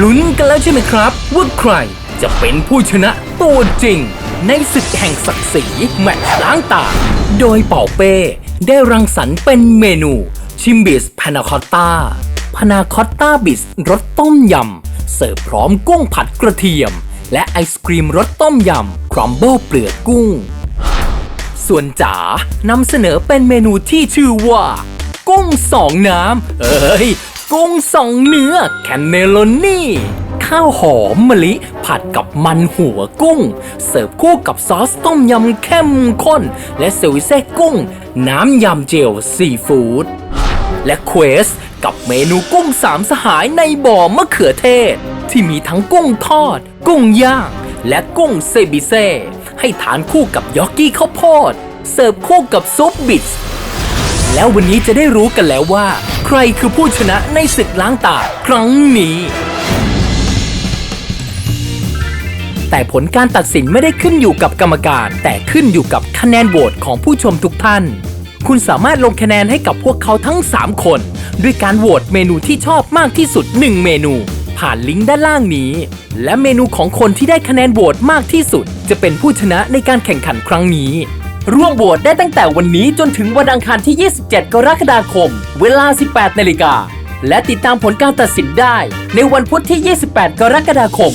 ลุ้นกันแล้วใช่ไหมครับ ว่าใครจะเป็นผู้ชนะตัวจริง ในศึกแห่งศักดิ์ศรีแมตช์ล้างตา โดยเป่าเป้ได้รังสรรค์เป็นเมนูชิมบิสพานาคอตตาพานาคอตตาบิสรสต้มยำ เสิร์ฟพร้อมกุ้งผัดกระเทียม และไอศครีมรสต้มยำครัมเบิลเปลือกกุ้ง ส่วนจ๋านำเสนอเป็นเมนูที่ชื่อว่า กุ้งสองน้ำเอ้ย กุ้งสองเนื้อแคนเนโลนี่ ข้าวหอมมะลิผัดกับมันหัวกุ้ง เสิร์ฟคู่กับซอสต้มยำเข้มข้น และเซวิเซ่กุ้ง น้ำยำเจลซีฟู้ดและเควสกับเมนูกุ้งสามสหายในบ่อมะเขือเทศ ที่มีทั้งกุ้งทอด กุ้งย่าง และกุ้งเซบิเซ่ให้ทานคู่กับยอกกี้ข้าวโพด เสิร์ฟคู่กับซุปบิทส์แล้ววันนี้จะได้รู้กันแล้วว่า รคือผู้ชนะในศึกล้างตาครั้งนี้ แต่ผลการตัดสินไม่ได้ขึ้นอยู่กับกรรมการ แต่ขึ้นอยู่กับคะแนนโหวตของผู้ชมทุกท่าน คุณสามารถลงคะแนนให้กับพวกเขาทั้ง 3 คน ด้วยการโหวตเมนูที่ชอบมากที่สุด 1 เมนู ผ่านลิงก์ด้านล่างนี้ และเมนูของคนที่ได้คะแนนโหวตมากที่สุด จะเป็นผู้ชนะในการแข่งขันครั้งนี้ ร่วมโหวตได้ตั้งแต่วันนี้จนถึงวันอังคารที่ 27 กรกฎาคม เวลา 18 นาฬิกา และติดตามผลการตัดสินได้ในวันพุธที่ 28 กรกฎาคม